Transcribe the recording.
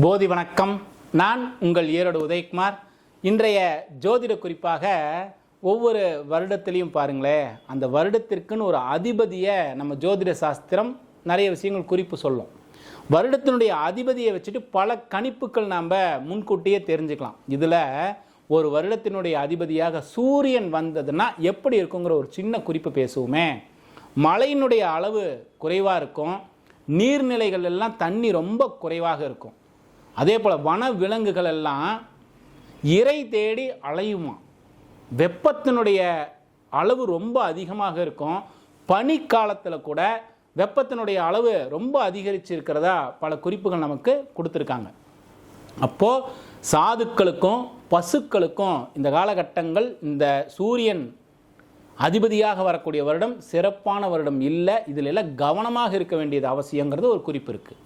போதி வணக்கம். நான் உங்கள் ஈரோடு உதயகுமார். இன்றைய ஜோதிட குறிப்பாக ஒவ்வொரு வருடத்திலையும் பாருங்களேன் அந்த வருடத்திற்குன்னு ஒரு அதிபதியை நம்ம ஜோதிட சாஸ்திரம் நிறைய விஷயங்கள் குறிப்பு சொல்லும். வருடத்தினுடைய அதிபதியை வச்சுட்டு பல கணிப்புகள் நாம் முன்கூட்டியே தெரிஞ்சுக்கலாம். இதில் ஒரு வருடத்தினுடைய அதிபதியாக சூரியன் வந்ததுன்னா எப்படி இருக்குங்கிற ஒரு சின்ன குறிப்பு பேசுவோமே. மழையினுடைய அளவு குறைவாக இருக்கும். நீர்நிலைகள் எல்லாம் தண்ணி ரொம்ப குறைவாக இருக்கும். அதே போல் வன விலங்குகள் எல்லாம் இறை தேடி அலையுமா? வெப்பத்தினுடைய அளவு ரொம்ப அதிகமாக இருக்கும். பனிக்காலத்தில் கூட வெப்பத்தினுடைய அளவு ரொம்ப அதிகரிச்சிருக்கிறதா பல குறிப்புகள் நமக்கு கொடுத்துருக்காங்க. அப்போது சாதுக்களுக்கும் பசுக்களுக்கும் இந்த காலகட்டங்கள் இந்த சூரியன் அதிபதியாக வரக்கூடிய வருடம் சிறப்பான வருடம் இல்லை. இதில் எல்லாம் கவனமாக இருக்க வேண்டியது அவசியங்கிறது ஒரு குறிப்பு இருக்குது